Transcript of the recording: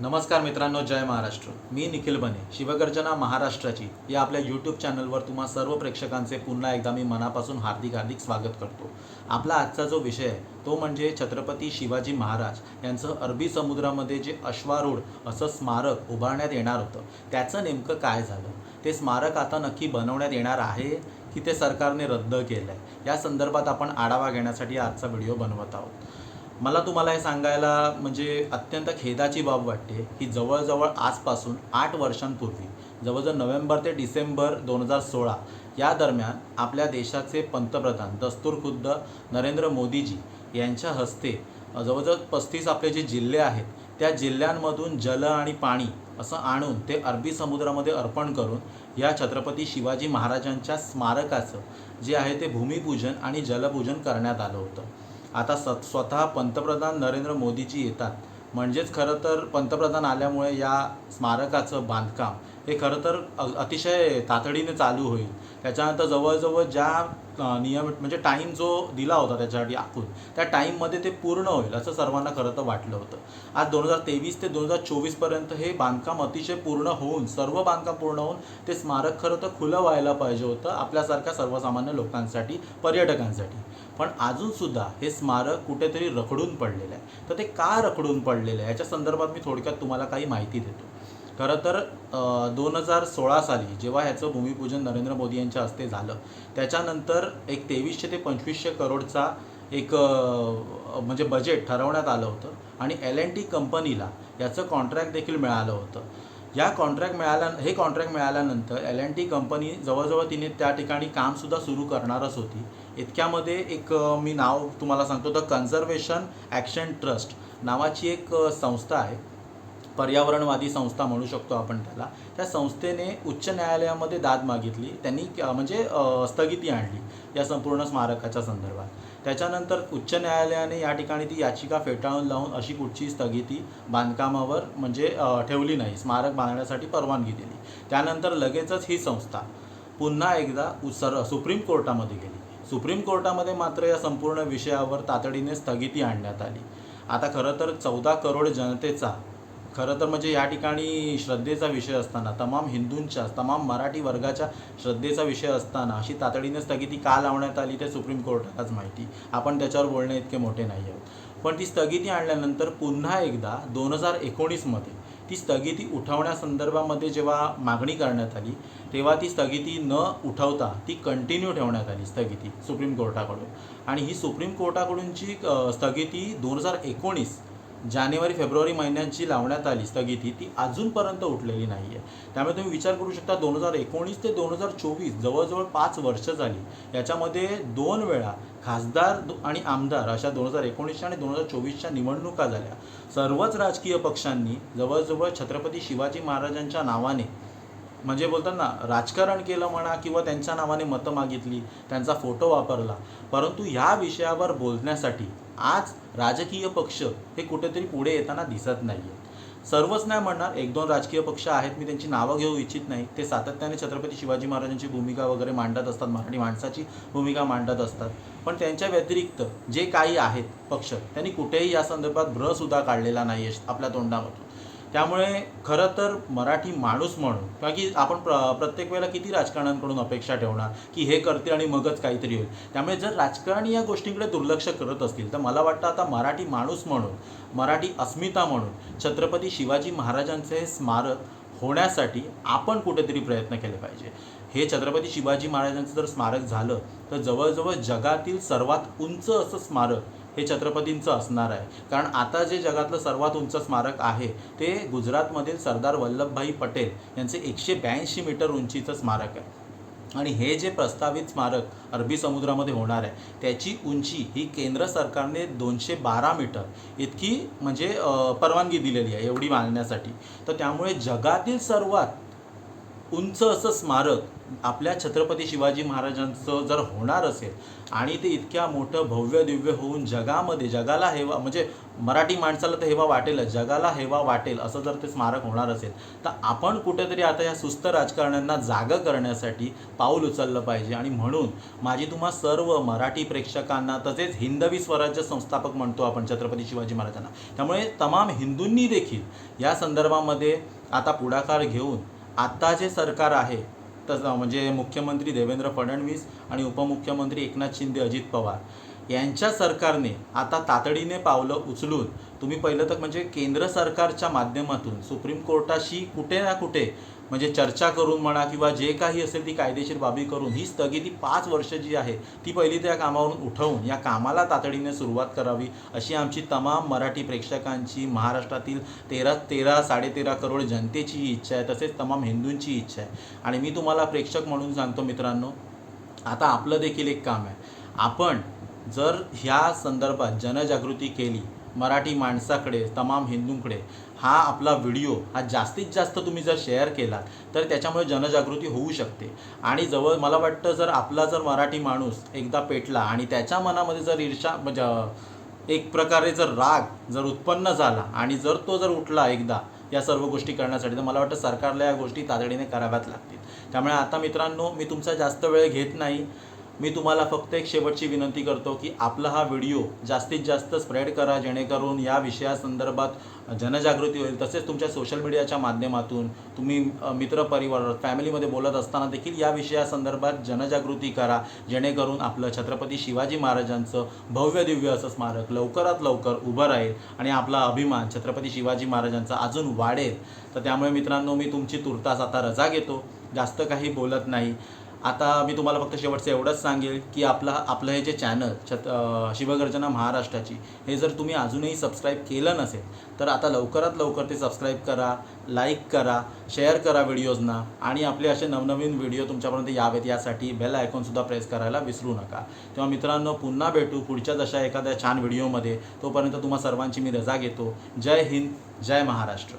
नमस्कार मित्रांनो जय महाराष्ट्र. मी निखिल बने शिवगर्जना महाराष्ट्राची. या आपल्या यूट्यूब चॅनलवर तुम्हा सर्व प्रेक्षकांचे पुन्हा एकदा मी मनापासून हार्दिक हार्दिक स्वागत करतो. आपला आजचा जो विषय आहे तो म्हणजे छत्रपती शिवाजी महाराज यांचं अरबी समुद्रामध्ये जे अश्वारूढ असं स्मारक उभारण्यात येणार होतं त्याचं नेमकं काय झालं? ते स्मारक आता नक्की बनवण्यात येणार आहे की ते सरकारने रद्द केलं आहे या संदर्भात आपण आढावा घेण्यासाठी आजचा व्हिडिओ बनवत आहोत. मला तुम्हाला हे सांगायला म्हणजे अत्यंत खेदाची बाब वाटते की जवळजवळ आजपासून आठ वर्षांपूर्वी जवळजवळ नोव्हेंबर ते डिसेंबर दोन हजार सोळा या दरम्यान आपल्या देशाचे पंतप्रधान दस्तूर खुद्द नरेंद्र मोदीजी यांच्या हस्ते जवळजवळ पस्तीस आपले जे जिल्हे आहेत त्या जिल्ह्यांमधून जल आणि पाणी असं आणून ते अरबी समुद्रामध्ये अर्पण करून या छत्रपती शिवाजी महाराजांच्या स्मारकाचं जे आहे ते भूमिपूजन आणि जलपूजन करण्यात आलं होतं. आता स स्वतः पंतप्रधान नरेंद्र मोदीजी येतात. म्हणजेच खरं तर पंतप्रधान आल्यामुळे या स्मारकाचं बांधकाम हे खरं तर अतिशय तातडीने चालू होईल. त्याच्यानंतर जवळजवळ ज्या नियमित म्हणजे टाईम जो दिला होता त्याच्यासाठी आखून त्या टाईममध्ये ते पूर्ण होईल असं सर्वांना खरं तर वाटलं होतं. आज दोन हजार तेवीस ते दोन हजार चोवीसपर्यंत हे बांधकाम अतिशय पूर्ण होऊन सर्व बांधकाम पूर्ण होऊन ते स्मारक खरं तर खुलं व्हायला पाहिजे होतं आपल्यासारख्या सर्वसामान्य लोकांसाठी पर्यटकांसाठी. पण अजूनसुद्धा हे स्मारक कुठेतरी रखडून पडलेलं आहे. तर ते का रखडून पडलेलं आहे? याच्या संदर्भात मी थोडक्यात तुम्हाला काही माहिती देतो. खरं तर दोन हजार सोळा साली जेव्हा ह्याचं भूमिपूजन नरेंद्र मोदी यांच्या हस्ते झालं त्याच्यानंतर एक तेवीसशे ते पंचवीसशे करोडचा एक म्हणजे बजेट ठरवण्यात आलं होतं आणि एल एन टी कंपनीला याचं कॉन्ट्रॅक्ट देखील मिळालं होतं. या कॉन्ट्रॅक्ट मिळाल्या हे कॉन्ट्रॅक्ट मिळाल्यानंतर एल एन टी कंपनी जवळजवळ तिने त्या ठिकाणी कामसुद्धा सुरू करणारच होती. इतक्यामध्ये एक मी नाव तुम्हाला सांगतो द कन्झर्वेशन ॲक्शन ट्रस्ट नावाची एक संस्था आहे. पर्यावरणवादी संस्था म्हणू शकतो आपण त्याला. त्या संस्थेने उच्च न्यायालयामध्ये दाद मागितली. त्यांनी क- म्हणजे स्थगिती आणली या संपूर्ण स्मारकाच्या संदर्भात. त्याच्यानंतर उच्च न्यायालयाने या ठिकाणी ती याचिका फेटाळून लावून अशी कुठची स्थगिती बांधकामावर म्हणजे ठेवली नाही. स्मारक बांधण्यासाठी परवानगी दिली. त्यानंतर लगेचच ही संस्था पुन्हा एकदा उ- सर सुप्रीम कोर्टामध्ये गेली. सुप्रीम कोर्टामध्ये मात्र या संपूर्ण विषयावर तातडीने स्थगिती आणण्यात आली. आता खरं तर चौदा करोड जनतेचा खरं तर म्हणजे या ठिकाणी श्रद्धेचा विषय असताना तमाम हिंदूंच्या तमाम मराठी वर्गाच्या श्रद्धेचा विषय असताना अशी तातडीने स्थगिती का लावण्यात आली ते सुप्रीम कोर्टालाच माहिती. आपण त्याच्यावर बोलणे इतके मोठे नाही आहोत. पण ती स्थगिती आणल्यानंतर पुन्हा एकदा दोन हजार एकोणीसमध्ये ती स्थगिती उठवण्यासंदर्भामध्ये जेव्हा मागणी करण्यात आली तेव्हा ती स्थगिती न उठवता ती कंटिन्यू ठेवण्यात आली स्थगिती सुप्रीम कोर्टाकडून. आणि ही सुप्रीम कोर्टाकडूनची स्थगिती दोन हजार एकोणीस जानेवारी फेब्रुवारी महिन्यात जी लावण्यात आली. स्थगिती. ती अजूनपर्यंत उठलेली नाही आहे त्यामुळे तुम्ही विचार करू शकता दोन हजार एकोणीस ते दोन हजार चोवीस जवळजवळ पाच वर्ष झाली. याच्यामध्ये दोन वेळा खासदार आणि आमदार अशा दोन हजार एकोणीसच्या आणि दोन हजार चोवीसच्या निवडणुका झाल्या. सर्वच राजकीय पक्षांनी जवळजवळ छत्रपती शिवाजी महाराजांच्या नावाने म्हणजे बोलतात ना राजकारण केलं म्हणा किंवा त्यांच्या नावाने मतं मागितली त्यांचा फोटो वापरला. परंतु ह्या विषयावर बोलण्यासाठी आज राजकीय पक्ष हे कुठेतरी पुढे येताना दिसत नाही आहेत सर्वच नाही म्हणणार एक दोन राजकीय पक्ष आहेत मी त्यांची नावं घेऊ इच्छित नाही. ते सातत्याने छत्रपती शिवाजी महाराजांची भूमिका वगैरे मांडत असतात मराठी माणसाची भूमिका मांडत असतात. पण त्यांच्या व्यतिरिक्त जे काही आहेत पक्ष त्यांनी कुठेही या संदर्भात भ्रसुद्धा काढलेला नाही आहे आपल्या तोंडामधून. त्यामुळे खरं तर मराठी माणूस म्हणून किंवा की आपण प्र प्रत्येक वेळेला किती राजकारण्यांकडून अपेक्षा ठेवणार की हे करतील आणि मगच काहीतरी होईल. त्यामुळे जर राजकारणी या गोष्टींकडे दुर्लक्ष करत असतील तर मला वाटतं आता मराठी माणूस म्हणून मराठी अस्मिता म्हणून छत्रपती शिवाजी महाराजांचे हे स्मारक होण्यासाठी आपण कुठेतरी प्रयत्न केले पाहिजे. हे छत्रपती शिवाजी महाराजांचं जर स्मारक झालं तर जवळजवळ जगातील सर्वात उंच असं स्मारक हे छत्रपतींचं असणार आहे. कारण आता जे जगातलं सर्वात उंच स्मारक आहे ते गुजरातमधील सरदार वल्लभभाई पटेल यांचे एकशे ब्याऐंशी मीटर उंचीचं स्मारक आहे. आणि हे जे प्रस्तावित स्मारक अरबी समुद्रामध्ये होणार आहे त्याची उंची ही केंद्र सरकारने दोनशे बारा मीटर इतकी म्हणजे परवानगी दिलेली आहे एवढी बांधण्यासाठी तर त्यामुळे जगातील सर्वात उंच असं स्मारक आपल्या छत्रपती शिवाजी महाराजांचं जर होणार असेल आणि ते इतक्या मोठं भव्य दिव्य होऊन जगामध्ये जगाला हेवा म्हणजे मराठी माणसाला तर हेवा वाटेलच जगाला हेवा वाटेल असं जर ते स्मारक होणार असेल तर आपण कुठेतरी आता या सुस्त राजकारण्यांना जागं करण्यासाठी पाऊल उचललं पाहिजे. आणि म्हणून माझी तुम्हा सर्व मराठी प्रेक्षकांना तसेच हिंदवी स्वराज्य संस्थापक म्हणतो आपण छत्रपती शिवाजी महाराजांना त्यामुळे तमाम हिंदूंनी देखील या संदर्भामध्ये आता पुढाकार घेऊन आता जे सरकार आहे तसं म्हणजे मुख्यमंत्री देवेंद्र फडणवीस आणि उपमुख्यमंत्री एकनाथ शिंदे अजित पवार यांच्या सरकारने आता तातडीने पावलं उचलून तुम्ही पहिलं तर म्हणजे केंद्र सरकारच्या माध्यमातून सुप्रीम कोर्टाशी कुठे ना कुठे म्हणजे चर्चा करून म्हणा किंवा जे काही असेल ती कायदेशीर बाबी करून ही स्थगिती पाच वर्ष जी आहे ती पहिली त्या कामावरून उठवून या कामाला तातडीने सुरुवात करावी अशी आमची तमाम मराठी प्रेक्षकांची महाराष्ट्रातील तेरा तेरा साडेतेरा करोड जनतेची इच्छा आहे तसेच तमाम हिंदूंची इच्छा आहे. आणि मी तुम्हाला प्रेक्षक म्हणून सांगतो मित्रांनो आता आपलं देखील एक काम आहे. आपण जर ह्या संदर्भात जनजागृती केली मराठी माणसाकडे तमाम हिंदूंकडे हा आपला व्हिडिओ हा जास्तीत जास्त तुम्ही जर शेअर केलात तर त्याच्यामुळे जनजागृती होऊ शकते. आणि जवळ मला वाटतं जर आपला जर मराठी माणूस एकदा पेटला आणि त्याच्या मनामध्ये जर ईर्षा म्हणजे एक प्रकारे जर राग जर उत्पन्न झाला आणि जर तो जर उठला एकदा या सर्व गोष्टी करण्यासाठी तर मला वाटतं सरकारला या गोष्टी तातडीने कराव्याच लागतील. त्यामुळे आता मित्रांनो मी तुमचा जास्त वेळ घेत नाही. मी तुम्हाला फक्त एक शेवटची विनंती करतो की आपला हा व्हिडिओ जास्तीत जास्त स्प्रेड करा जेणेकरून या विषयासंदर्भात जनजागृती होईल. तसेच तुमच्या सोशल मीडियाच्या माध्यमातून तुम्ही मित्रपरिवार फॅमिलीमध्ये बोलत असताना देखील या विषयासंदर्भात जनजागृती करा जेणेकरून आपलं छत्रपती शिवाजी महाराजांचं भव्य दिव्य असं स्मारक लवकरात लवकर उभं राहील आणि आपला अभिमान छत्रपती शिवाजी महाराजांचा अजून वाढेल. तर त्यामुळे मित्रांनो मी तुमची तुर्तास आता रजा घेतो. जास्त काही बोलत नाही. आता मी तुम्हाला फक्त शेवटचं एवढंच सांगेल की आपला आपलं हे जे चॅनल छत शिवगर्जना महाराष्ट्राची हे जर तुम्ही अजूनही सबस्क्राईब केलं नसेल तर आता लवकरात लवकर ते सबस्क्राईब करा लाईक करा शेअर करा व्हिडिओजना आणि आपले असे नवनवीन व्हिडिओ तुमच्यापर्यंत यावेत यासाठी बेल आयकॉनसुद्धा प्रेस करायला विसरू नका. तेव्हा मित्रांनो पुन्हा भेटू पुढच्या जशा एखाद्या छान व्हिडिओमध्ये तोपर्यंत तुम्हा सर्वांची मी रजा घेतो. जय हिंद जय महाराष्ट्र.